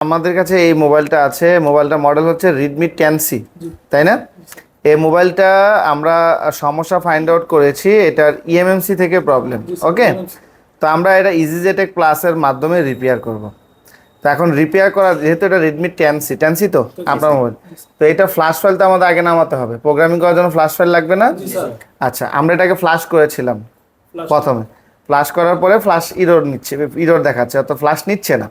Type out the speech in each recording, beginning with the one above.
আমাদের কাছে এই মোবাইলটা আছে। মোবাইলটা মডেল হচ্ছে রিডমি টেন সি তাই না? এই মোবাইলটা আমরা সমস্যা ফাইন্ড আউট করেছি এটার E ইএমএমসি থেকে প্রবলেম ওকে তো আমরা এটা ইজিজেটেক প্লাসের মাধ্যমে রিপেয়ার করব। তো এখন রিপেয়ার করা যেহেতু এটা Redmi ten C ten C তো আপনার মোবাইল তো এটা ফ্ল্যাশ ফাইল তো আমাদের আগে নামাতে হবে। প্রোগ্রামিং করার জন্য ফ্ল্যাশ ফাইল লাগবে না? আচ্ছা আমরা এটাকে ফ্লাশ করেছিলাম প্রথমে। ফ্লাশ করার পরে ফ্লাশ ইরোর নিচ্ছে ইরোর দেখাচ্ছে অত ফ্লাশ নিচ্ছে না।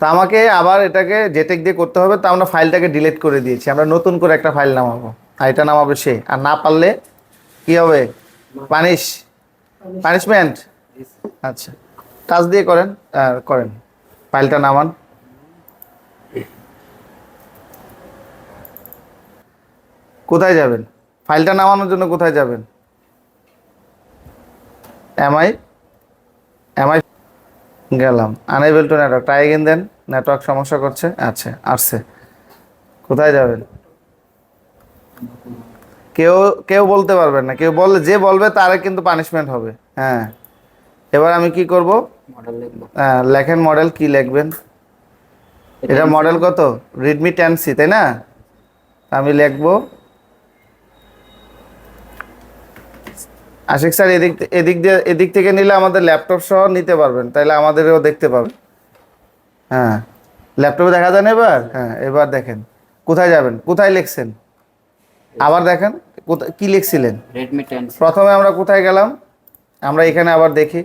তো আমাকে আবার এটাকে জেটেক দিয়ে করতে হবে, তো আমরা ফাইলটাকে ডিলিট করে দিয়েছি। আমরা নতুন করে একটা ফাইল নামাবো। আর এটা নামাবে সে। আর না পারলে কি হবে? পানিশ পানিশমেন্ট আচ্ছা। টাচ দিয়ে করেন করেন। ফাইলটা নামান। কোথায় যাবেন? ফাইলটা নামানোর জন্য কোথায় যাবেন? এমআই এমআই গেলাম। Unable to network try again then network সমস্যা করছে? আচ্ছা আসছে। কোথায় যাবেন? কেউ কেউ বলতে পারবেন না। কেউ বললে যে বলবে তারে কিন্তু পানিশমেন্ট হবে। হ্যাঁ। এবার আমি কি করব? মডেল লিখব। হ্যাঁ, লেখেন মডেল কি লিখবেন? এটা মডেল কত? রেডমি টেন সি তাই না? আমি লিখব। আশিক স্যার এদিক এদিক দিয়ে এদিক থেকে নিলে আমাদের ল্যাপটপ সহ নিতে পারবেন। তাহলে আমাদেরও দেখতে পাবেন। হ্যাঁ ল্যাপটপে দেখা যায় না এবার? হ্যাঁ এবার দেখেন। কোথায় যাবেন? কোথায় লিখছেন? আবার দেখেন কোথায় কী লিখছিলেন? রেডমি টেন প্রথমে আমরা কোথায় গেলাম? আমরা এখানে আবার দেখি।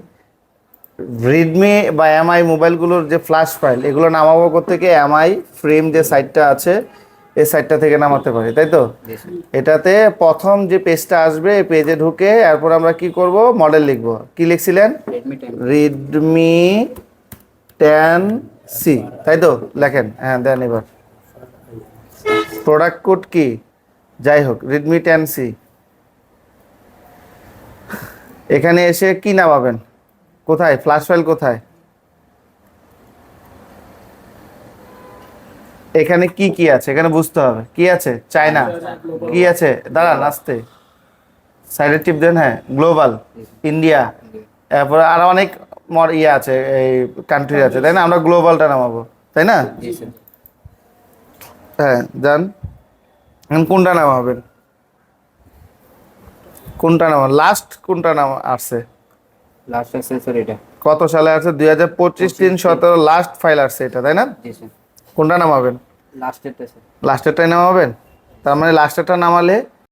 রিডমি বা এমআই মোবাইলগুলোর যে ফ্ল্যাশ ফাইল এগুলো নামাবো থেকে এমআই ফ্রেম যে সাইটটা আছে এই সাইটটা থেকে নামাতে পারি তাই তো? এটাতে প্রথম যে পেজটা আসবে এই পেজে ঢুকে এরপর আমরা কি করব? মডেল লিখব। কি লিখছিলেন? রেডমি টেন সি, তাই তো? লেখেন। হ্যাঁ দেন এবার। প্রোডাক্ট কোড কি? যাই হোক রেডমি টেন সি এখানে এসে কি নামাবেন? কোথায়? ফ্ল্যাশ ফাইল কোথায়? এখানে কি কি আছে? এখানে বুঝতে হবে। কি আছে? চায়না কি আছে? দাঁড়ান, আসতে। সাইডের টিপ দেন হ্যাঁ গ্লোবাল ইন্ডিয়া তারপরে আরও অনেক ইয়ে আছে এই কান্ট্রি আছে তাই না? আমরা গ্লোবালটা নামাবো তাই না? হ্যাঁ যান কোনটা নামাবেন? কোনটা নামাবেন? লাস্ট কোনটা নাম আসছে? লাস্ট অ্যাক্সেসর এটা। কত সালে আছে দুই হাজার পঁচিশ তিন সতেরো লাস্ট ফাইল আসছে এটা তাই না? কোনটা নামাবেন? লাস্টেরটা স্যার লাস্টেরটাই নামাবেন? তার মানে লাস্টেরটা নামালে